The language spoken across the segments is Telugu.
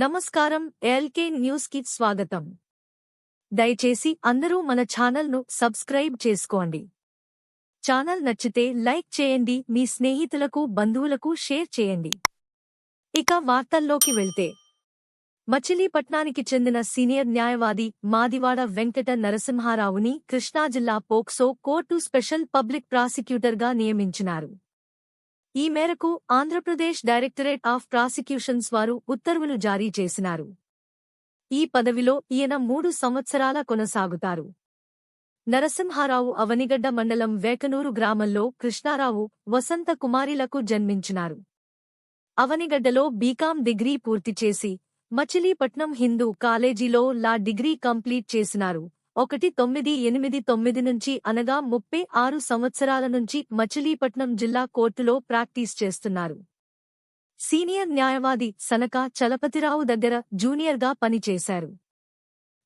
నమస్కారం ఎల్కే న్యూస్కి స్వాగతం. దయచేసి అందరూ మన ఛానల్ను సబ్స్క్రైబ్ చేసుకోండి. ఛానల్ నచ్చితే లైక్ చేయండి మీ స్నేహితులకు బంధువులకు షేర్ చేయండి. ఇక వార్తల్లోకి వెళ్తే. మచిలీపట్నానికి చెందిన సీనియర్ న్యాయవాది మాదివాడ వెంకట నరసింహారావుని కృష్ణా జిల్లా పోక్సో కోర్టు స్పెషల్ పబ్లిక్ ప్రాసిక్యూటర్గా నియమించినారు. ఈ మేరకు ఆంధ్రప్రదేశ్ డైరెక్టరేట్ ఆఫ్ ప్రాసిక్యూషన్స్ వారు ఉత్తర్వులు జారీ చేసినారు. ఈ పదవిలో ఈయన మూడు సంవత్సరాల కొనసాగుతారు. నరసింహారావు అవనిగడ్డ మండలం వేకనూరు గ్రామంలో కృష్ణారావు వసంత కుమారిలకు జన్మించినారు. అవనిగడ్డలో బీకాం డిగ్రీ పూర్తి చేసి మచిలీపట్నం హిందూ కాలేజీలో లా డిగ్రీ కంప్లీట్ చేసినారు. ఒకటి తొమ్మిది ఎనిమిది తొమ్మిది నుంచి అనగా ముప్పై ఆరు సంవత్సరాల నుంచి మచిలీపట్నం జిల్లా కోర్టులో ప్రాక్టీస్ చేస్తున్నారు. సీనియర్ న్యాయవాది సనక చలపతిరావు దగ్గర జూనియర్గా పనిచేశారు.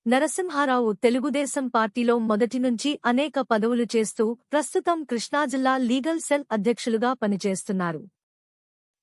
నరసింహారావు తెలుగుదేశం పార్టీలో మొదటి నుంచి అనేక పదవులు చేస్తూ ప్రస్తుతం కృష్ణా జిల్లా లీగల్ సెల్ అధ్యక్షులుగా పనిచేస్తున్నారు.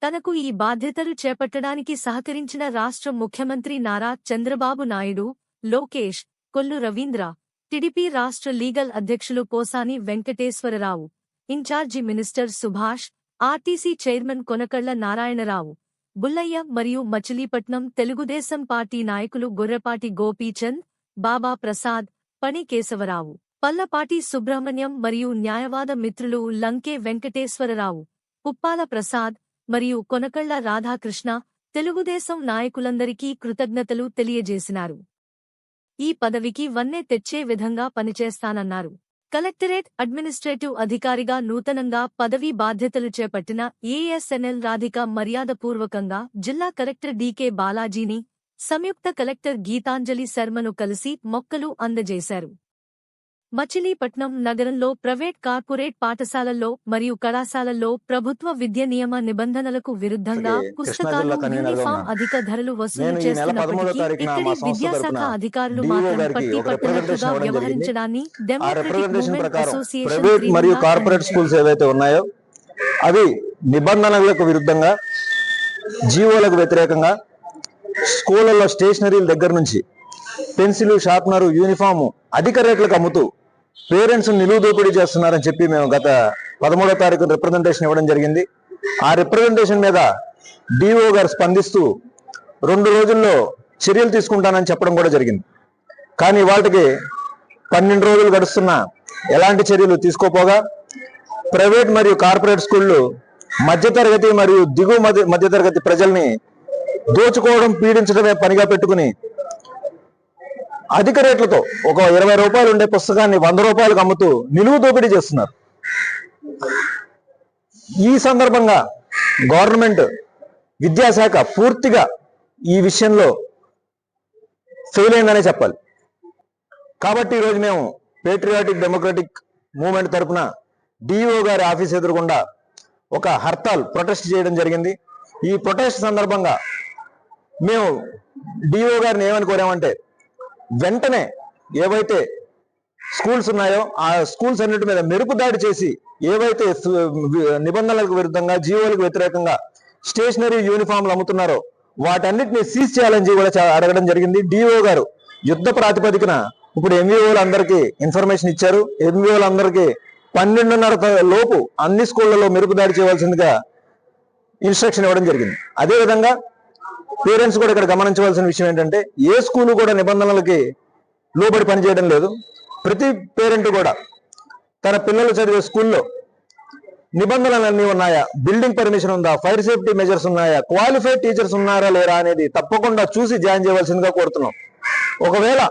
తనకు ఈ బాధ్యతలు చేపట్టడానికి సహకరించిన రాష్ట్ర ముఖ్యమంత్రి నారా చంద్రబాబు నాయుడు లోకేష్ కొల్లు రవీంద్ర టిడిపి రాష్ట్ర లీగల్ అధ్యక్షులు Posani Venkateswararao incharge minister Subhash RTC chairman Konakalla Narayanarao Bullaiah మరియు మచిలీపట్నం తెలుగుదేశం పార్టీ నాయకులు గొర్రెపాటి గోపీచంద్ బాబా ప్రసాద్ పని కేశవరావు పల్లపాటి సుబ్రహ్మణ్యం మరియు న్యాయవాద మిత్రులు లంకే వెంకటేశ్వరరావు పుప్పాల ప్రసాద్ మరియు కొనకళ్ళ రాధాకృష్ణ తెలుగుదేశం నాయకులందరికీ కృతజ్ఞతలు తెలియజేసినారు. ఈ పదవికి వన్నె తెచ్చే విధంగా పనిచేస్తానన్నారు. కలెక్టరేట్ అడ్మినిస్ట్రేటివ్ అధికారిగా నూతనంగా పదవీ బాధ్యతలు చేపట్టిన ఏఎస్ఎన్ఎల్ రాధిక మర్యాదపూర్వకంగా జిల్లా కలెక్టర్ డీకే బాలాజీని సంయుక్త కలెక్టర్ గీతాంజలి శర్మను కలిసి మొక్కలు అందజేశారు. మచిలీపట్నం నగరంలో ప్రైవేట్ కార్పొరేట్ పాఠశాలల్లో మరియు కళాశాలల్లో ప్రభుత్వ విద్య నియమ నిబంధనలకు విరుద్ధంగా పుస్తకాలు యూనిఫామ్. అధిక ధరలు వసూలు చేస్తున్నప్పటికీ ఇక్కడి విద్యాశాఖ అధికారులు మాత్రం పట్టి పట్టినట్లుగా. వ్యవహరించడాన్ని డెమోక్రటిక్ మూవ్మెంట్ అసోసియేషన్ మరియు కార్పొరేట్. స్కూల్స్ ఏవైతే ఉన్నాయో అవి నిబంధనలకు విరుద్ధంగా జీవోలకు వ్యతిరేకంగా స్కూళ్ళలో స్టేషనరీల దగ్గర నుంచి పెన్సిల్ షార్ప్నర్ యూనిఫామ్ అధిక రేట్లకు అమ్ముతూ పేరెంట్స్ నిలువు దోపిడీ చేస్తున్నారని చెప్పి మేము గత పదమూడో తారీఖు రిప్రజెంటేషన్ ఇవ్వడం జరిగింది. ఆ రిప్రజెంటేషన్ మీద డిఓ గారు స్పందిస్తూ రెండు రోజుల్లో చర్యలు తీసుకుంటానని చెప్పడం కూడా జరిగింది. కానీ వాటికి పన్నెండు రోజులు గడుస్తున్నా ఎలాంటి చర్యలు తీసుకోపోగా ప్రైవేట్ మరియు కార్పొరేట్ స్కూళ్ళు మధ్యతరగతి మరియు దిగువ మధ్య మధ్యతరగతి ప్రజల్ని దోచుకోవడం పీడించడమే పనిగా పెట్టుకుని అధిక రేట్లతో ఒక ఇరవై రూపాయలు ఉండే పుస్తకాన్ని వంద రూపాయలకు అమ్ముతూ నిలువు దోపిడీ చేస్తున్నారు. ఈ సందర్భంగా గవర్నమెంట్ విద్యాశాఖ పూర్తిగా ఈ విషయంలో ఫెయిల్ అయిందనే చెప్పాలి. కాబట్టి ఈరోజు మేము పేట్రియాటిక్ డెమోక్రటిక్ మూవ్మెంట్ తరఫున డిఓ గారి ఆఫీస్ ఎదురుకుండా ఒక హర్తాల్ ప్రొటెస్ట్ చేయడం జరిగింది. ఈ ప్రొటెస్ట్ సందర్భంగా మేము డిఓ గారిని ఏమని కోరామంటే వెంటనే ఏవైతే స్కూల్స్ ఉన్నాయో ఆ స్కూల్స్ అన్నిటి మీద మెరుపు దాడి చేసి ఏవైతే నిబంధనలకు విరుద్ధంగా జీవోలకు వ్యతిరేకంగా స్టేషనరీ యూనిఫామ్లు అమ్ముతున్నారో వాటన్నిటిని సీజ్ చేయాలని కూడా అడగడం జరిగింది. డిఓ గారు యుద్ధ ప్రాతిపదికన ఇప్పుడు ఎంవీఓలు అందరికీ ఇన్ఫర్మేషన్ ఇచ్చారు. ఎంవీఓలు అందరికీ పన్నెండున్నర లోపు అన్ని స్కూళ్ళలో మెరుపు దాడి చేయవలసిందిగా ఇన్స్ట్రక్షన్ ఇవ్వడం జరిగింది. అదేవిధంగా పేరెంట్స్ కూడా ఇక్కడ గమనించవలసిన విషయం ఏంటంటే ఏ స్కూలు కూడా నిబంధనలకి లోబడి పనిచేయడం లేదు. ప్రతి పేరెంట్ కూడా తన పిల్లలు చదివే స్కూల్లో నిబంధనలన్నీ ఉన్నాయా? బిల్డింగ్ పర్మిషన్ ఉందా? ఫైర్ సేఫ్టీ మెజర్స్ ఉన్నాయా? క్వాలిఫైడ్ టీచర్స్ ఉన్నారా లేరా అనేది తప్పకుండా చూసి జాయిన్ చేయవలసిందిగా కోరుతున్నాం. ఒకవేళ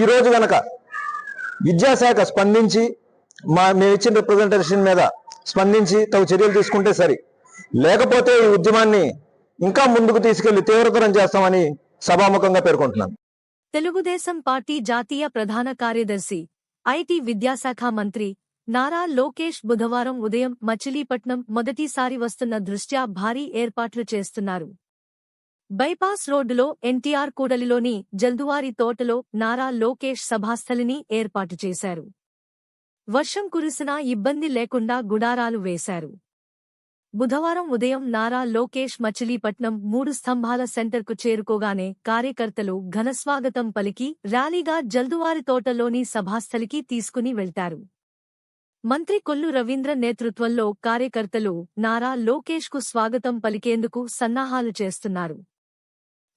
ఈ రోజు గనక విద్యాశాఖ స్పందించి మా మేము ఇచ్చిన రిప్రజెంటేషన్ మీద స్పందించి తగు చర్యలు తీసుకుంటే సరి. లేకపోతే ఈ ఉద్యమాన్ని ఇంకా ముందుకు తీసుకెళ్ళి తీవ్రతరం చేస్తామని సభాముఖంగా పేర్కొంటున్నాను. తెలుగుదేశం పార్టీ జాతీయ ప్రధాన కార్యదర్శి ఐటీ విద్యాశాఖ మంత్రి నారా లోకేష్ బుధవారం ఉదయం మచిలీపట్నం మొదటిసారి వస్తున్న దృష్ట్యా భారీ ఏర్పాట్లు చేస్తున్నారు. బైపాస్ రోడ్డులో ఎన్టీఆర్ కూడలిలోని జల్దువారి తోటలో నారా లోకేష్ సభాస్థలిని ఏర్పాటు చేశారు. వర్షం కురిసినా ఇబ్బంది లేకుండా గుడారాలు వేశారు. బుధవారం ఉదయం నారా లోకేష్ మచిలీపట్నం మూడు స్తంభాల సెంటర్కు చేరుకోగానే కార్యకర్తలు ఘనస్వాగతం పలికి ర్యాలీగా జల్దువారి తోటలోని సభాస్థలికి తీసుకుని వెళ్తారు. మంత్రి కొల్లు రవీంద్ర నేతృత్వంలో కార్యకర్తలు నారా లోకేష్కు స్వాగతం పలికేందుకు సన్నాహాలు చేస్తున్నారు.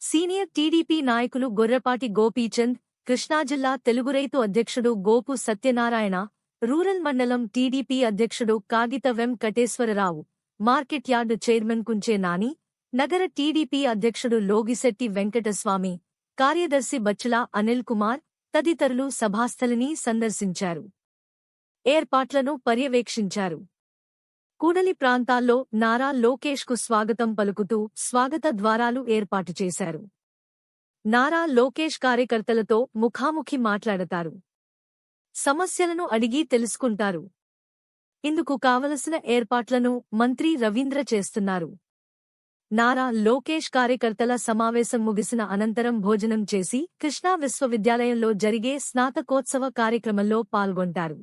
సీనియర్ టీడీపీ నాయకులు గొర్రెపాటి గోపీచంద్ కృష్ణాజిల్లా తెలుగు రైతు అధ్యక్షుడు గోపు సత్యనారాయణ రూరల్ మండలం టీడీపీ అధ్యక్షుడు Kagita Venkateswararao market yard chairman Kunche Nani నగర టీడీపీ అధ్యక్షుడు లోగిశెట్టి వెంకటస్వామి కార్యదర్శి బచ్చుల అనిల్ కుమార్ తదితరులు సభాస్థలిని సందర్శించారు. ఏర్పాట్లను పర్యవేక్షించారు. కూడలి ప్రాంతాల్లో నారా లోకేష్కు స్వాగతం పలుకుతూ స్వాగత ద్వారాలు ఏర్పాటు చేశారు. నారా లోకేష్ కార్యకర్తలతో ముఖాముఖి మాట్లాడతారు. సమస్యలను అడిగి తెలుసుకుంటారు. ఇందుకు కావలసిన ఏర్పాట్లను మంత్రి రవీంద్ర చేస్తున్నారు. నారా లోకేష్ కార్యకర్తల సమావేశం ముగిసిన అనంతరం భోజనం చేసి కృష్ణా విశ్వవిద్యాలయంలో జరిగే స్నాతకోత్సవ కార్యక్రమంలో పాల్గొంటారు.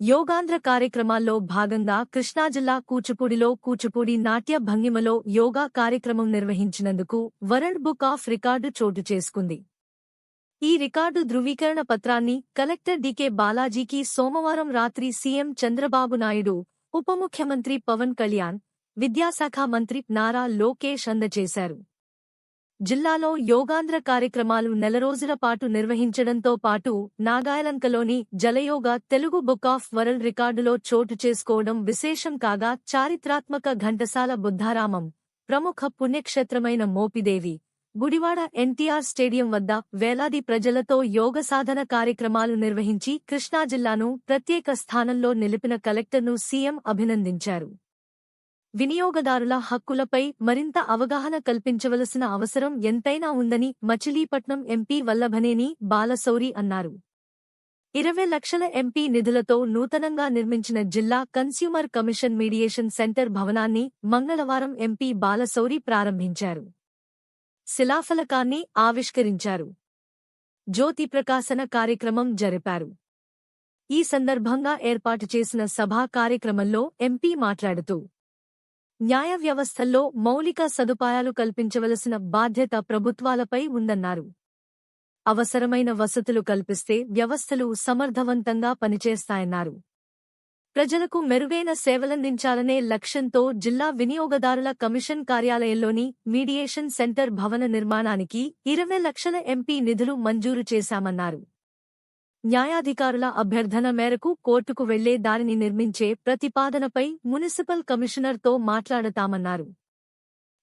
యోగాంధ్ర కార్యక్రమాల్లో భాగంగా కృష్ణా జిల్లా కూచిపూడిలో కూచిపూడి నాట్య భంగిమలో యోగా కార్యక్రమం నిర్వహించినందుకు వరల్డ్ బుక్ ఆఫ్ రికార్డు చోటు చేసుకుంది. ఈ రికార్డు ధృవీకరణ పత్రాన్ని కలెక్టర్ డికే బాలాజీకి సోమవారం రాత్రి సీఎం చంద్రబాబు నాయుడు ఉప ముఖ్యమంత్రి పవన్ కళ్యాణ్ విద్యాశాఖ మంత్రి నారా లోకేష్ అందజేశారు. జిల్లాలో యోగాంధ్ర కార్యక్రమాలు నెల రోజుల పాటు నిర్వహించడంతో పాటు నాగాయలంకలోని జలయోగ తెలుగు బుక్ ఆఫ్ వరల్డ్ రికార్డులో చోటు చేసుకోవడం విశేషం కాగా చారిత్రాత్మక ఘంటసాల బుద్ధారామం ప్రముఖ పుణ్యక్షేత్రమైన మోపిదేవి గుడివాడ ఎన్టీఆర్ స్టేడియం వద్ద వేలాది ప్రజలతో యోగ సాధన కార్యక్రమాలు నిర్వహించి కృష్ణా జిల్లాను ప్రత్యేక స్థానంలో నిలిపిన కలెక్టర్ను సీఎం అభినందించారు. వినియోగదారుల హక్కులపై మరింత అవగాహన కల్పించవలసిన అవసరం ఎంతైనా ఉందని మచిలీపట్నం ఎంపీ వల్లభనేని బాలశౌరి అన్నారు. ఇరవై లక్షల ఎంపీ నిధులతో నూతనంగా నిర్మించిన జిల్లా కన్స్యూమర్ కమిషన్ మీడియేషన్ సెంటర్ భవనాన్ని మంగళవారం ఎంపీ బాలశౌరి ప్రారంభించారు. శిలాఫలకాన్ని ఆవిష్కరించారు. జ్యోతి ప్రకాశన కార్యక్రమం జరిపారు. ఈ సందర్భంగా ఏర్పాటు చేసిన సభా కార్యక్రమంలో ఎంపీ మాట్లాడుతూ న్యాయ వ్యవస్థల్లో మౌలిక సదుపాయాలు కల్పించవలసిన బాధ్యత ప్రభుత్వాలపై ఉందన్నారు. అవసరమైన వసతులు కల్పిస్తే వ్యవస్థలు సమర్థవంతంగా పనిచేస్తాయన్నారు. ప్రజలకు మెరుగైన సేవలందించాలనే లక్ష్యంతో జిల్లా వినియోగదారుల కమిషన్ కార్యాలయంలోని మీడియేషన్ సెంటర్ భవన నిర్మాణానికి ఇరవై లక్షల ఎంపీ నిధులు మంజూరు చేశామన్నారు. న్యాయాధికారుల అభ్యర్థన మేరకు కోర్టుకు వెళ్ళే దారిని నిర్మించే ప్రతిపాదనపై మున్సిపల్ కమిషనర్తో మాట్లాడతామన్నారు.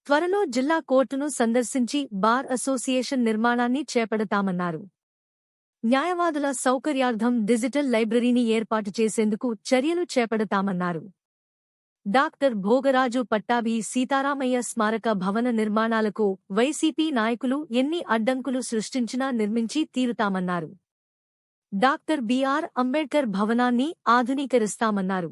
త్వరలో జిల్లా కోర్టును సందర్శించి బార్ అసోసియేషన్ నిర్మాణాన్ని చేపడతామన్నారు. న్యాయవాదుల సౌకర్యార్థం డిజిటల్ లైబ్రరీని ఏర్పాటు చేసేందుకు చర్యలు చేపడతామన్నారు. డాక్టర్ భోగరాజు పట్టాభి సీతారామయ్య స్మారక భవన నిర్మాణాలకు వైసీపీ నాయకులు ఎన్ని అడ్డంకులు సృష్టించినా నిర్మించి తీరుతామన్నారు. డాక్టర్ బిఆర్ అంబేడ్కర్ భవనాన్ని ఆధునీకరిస్తామన్నారు.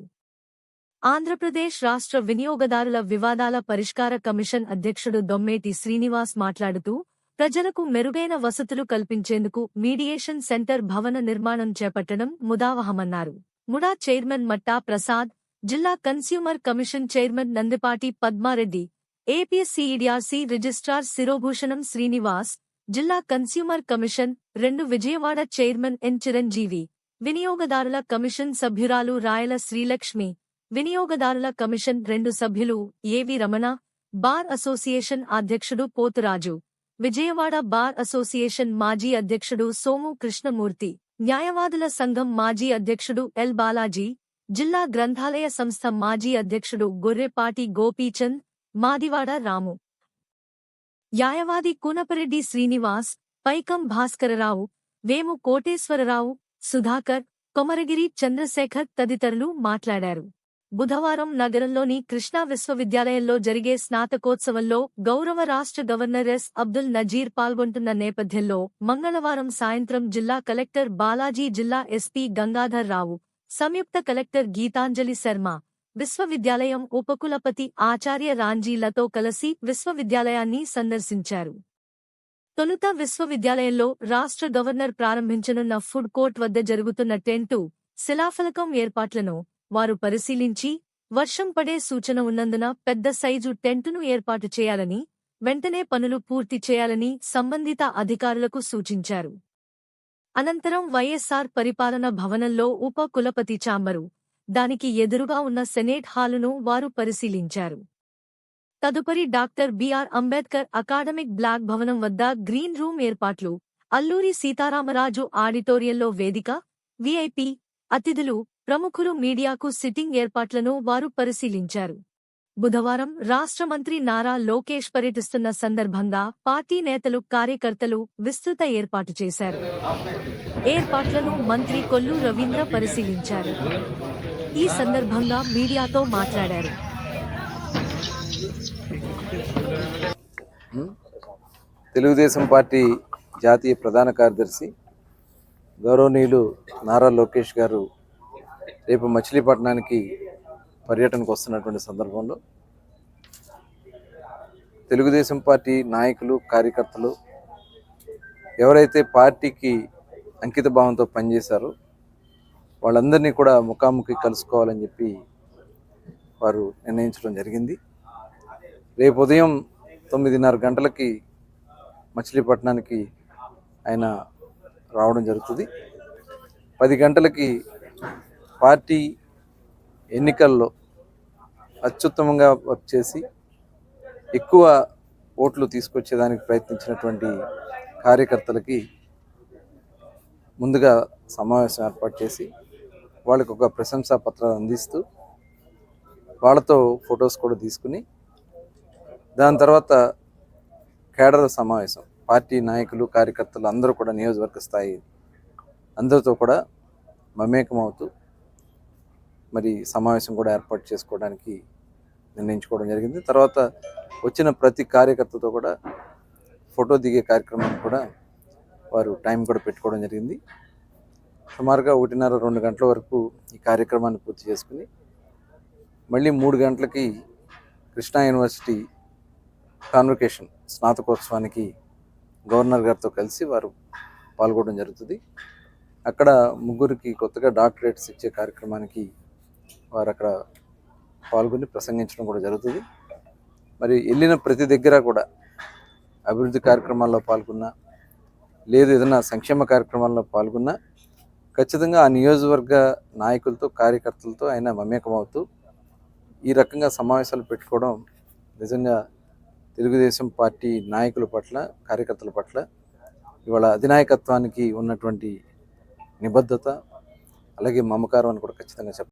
ఆంధ్రప్రదేశ్ రాష్ట్ర వినియోగదారుల వివాదాల పరిష్కార కమిషన్ అధ్యక్షుడు దొమ్మేటి శ్రీనివాస్ మాట్లాడుతూ ప్రజలకు మెరుగైన వసతులు కల్పించేందుకు మీడియేషన్ సెంటర్ భవన నిర్మాణం చేపట్టడం ముదావహమన్నారు. ముడా చైర్మన్ మట్టా ప్రసాద్ జిల్లా consumer commission chairman Nandipati Padmareddy APSCEDRC registrar Sirobhushanam Srinivas జిల్లా కన్స్యూమర్ కమిషన్ రెండు విజయవాడ చైర్మన్ ఎన్ చిరంజీవి వినియోగదారుల కమిషన్ సభ్యురాలు రాయల శ్రీలక్ష్మి వినియోగదారుల కమిషన్ రెండు సభ్యులు ఏవి రమణ బార్ అసోసియేషన్ అధ్యక్షుడు పోతురాజు. విజయవాడ బార్ అసోసియేషన్ మాజీ అధ్యక్షుడు సోము కృష్ణమూర్తి న్యాయవాదుల సంఘం మాజీ అధ్యక్షుడు ఎల్ బాలాజీ జిల్లా గ్రంథాలయ సంస్థ మాజీ అధ్యక్షుడు గొర్రెపాటి గోపీచంద్ మాదివాడ రాము. న్యాయవాది కూనపరెడ్డి శ్రీనివాస్ పైకం భాస్కరరావు వేము కోటేశ్వరరావు సుధాకర్ కొమరగిరి చంద్రశేఖర్ తదితరులు మాట్లాడారు. బుధవారం నగరంలోని కృష్ణా విశ్వవిద్యాలయంలో జరిగే స్నాతకోత్సవంలో గౌరవ రాష్ట్ర గవర్నర్ ఎస్. అబ్దుల్ నజీర్ పాల్గొంటున్న నేపథ్యంలో మంగళవారం సాయంత్రం జిల్లా కలెక్టర్ బాలాజీ జిల్లా ఎస్పీ గంగాధర్ రావు సంయుక్త కలెక్టర్ గీతాంజలి శర్మ విశ్వవిద్యాలయం ఉపకులపతి ఆచార్య రాంజీలతో కలిసి విశ్వవిద్యాలయాన్ని సందర్శించారు. తొలుత విశ్వవిద్యాలయంలో రాష్ట్ర గవర్నర్ ప్రారంభించనున్న ఫుడ్ కోర్ట్ వద్ద జరుగుతున్న టెంటు శిలాఫలకం ఏర్పాట్లను వారు పరిశీలించి వర్షం పడే సూచన ఉన్నందున పెద్ద సైజు టెంటును ఏర్పాటు చేయాలని వెంటనే పనులు పూర్తి చేయాలని సంబంధిత అధికారులకు సూచించారు. అనంతరం వైఎస్సార్ పరిపాలన భవనంలో ఉప కులపతి చాంబరు దానికి ఎదురుగా ఉన్న సెనేట్ హాలును వారు పరిశీలించారు. తదుపరి doctor BR Ambedkar academic block భవనం వద్ద గ్రీన్ రూమ్ ఏర్పాట్లు అల్లూరి సీతారామరాజు ఆడిటోరియంలో వేదిక విఐపి అతిథులు ప్రముఖులు మీడియాకు సిట్టింగ్ ఏర్పాట్లను వారు పరిశీలించారు. బుధవారం రాష్ట్ర మంత్రి నారా లోకేష్ పర్యటిస్తున్న సందర్భంగా పార్టీ నేతలు కార్యకర్తలు విస్తృత ఏర్పాటు చేశారు. ఏర్పాట్లను మంత్రి కొల్లు రవీంద్ర పరిశీలించారు. ఈ సందర్భంగా మీడియాతో మాట్లాడారు. తెలుగుదేశం పార్టీ జాతీయ ప్రధాన కార్యదర్శి గౌరవనీయులు నారా లోకేష్ గారు రేపు మచిలీపట్నానికి పర్యటనకు వస్తున్నటువంటి సందర్భంలో తెలుగుదేశం పార్టీ నాయకులు కార్యకర్తలు ఎవరైతే పార్టీకి అంకిత భావంతో పనిచేశారో వాళ్ళందరినీ కూడా ముఖాముఖి కలుసుకోవాలని చెప్పి వారు నిర్ణయించడం జరిగింది. రేపు ఉదయం తొమ్మిదిన్నర గంటలకి మచిలీపట్నానికి ఆయన రావడం జరుగుతుంది. పది గంటలకి పార్టీ ఎన్నికల్లో అత్యుత్తమంగా వర్క్ చేసి ఎక్కువ ఓట్లు తీసుకొచ్చేదానికి ప్రయత్నించినటువంటి కార్యకర్తలకి ముందుగా సమావేశం ఏర్పాటు చేసి వాళ్ళకి ఒక ప్రశంసా పత్రాలు అందిస్తూ వాళ్ళతో ఫొటోస్ కూడా తీసుకుని దాని తర్వాత కేడర్ సమావేశం. పార్టీ నాయకులు కార్యకర్తలు అందరూ కూడా నియోజకవర్గ స్థాయి అందరితో కూడా మమేకం అవుతూ మరి సమావేశం కూడా ఏర్పాటు చేసుకోవడానికి నిర్ణయించుకోవడం జరిగింది. తర్వాత వచ్చిన ప్రతి కార్యకర్తతో కూడా ఫోటో దిగే కార్యక్రమం కూడా వారు టైం కూడా పెట్టుకోవడం జరిగింది. సుమారుగా ఒకటిన్నర రెండు గంటల వరకు ఈ కార్యక్రమాన్ని పూర్తి చేసుకుని మళ్ళీ మూడు గంటలకి కృష్ణా యూనివర్సిటీ కాన్వకేషన్ స్నాతకోత్సవానికి గవర్నర్ గారితో కలిసి వారు పాల్గొనడం జరుగుతుంది. అక్కడ ముగ్గురికి కొత్తగా డాక్టరేట్స్ ఇచ్చే కార్యక్రమానికి వారు అక్కడ పాల్గొని ప్రసంగించడం కూడా జరుగుతుంది. మరి వెళ్ళిన ప్రతి దగ్గర కూడా అభివృద్ధి కార్యక్రమాల్లో పాల్గొన్నా లేదు ఏదైనా సంక్షేమ కార్యక్రమాల్లో పాల్గొన్నా ఖచ్చితంగా ఆ నియోజకవర్గ నాయకులతో కార్యకర్తలతో ఆయన మమేకమవుతూ ఈ రకంగా సమావేశాలు పెట్టుకోవడం నిజంగా తెలుగుదేశం పార్టీ నాయకుల పట్ల కార్యకర్తల పట్ల ఇవాళ అధినాయకత్వానికి ఉన్నటువంటి నిబద్ధత అలాగే మమకారం అని కూడా ఖచ్చితంగా చెప్పాలి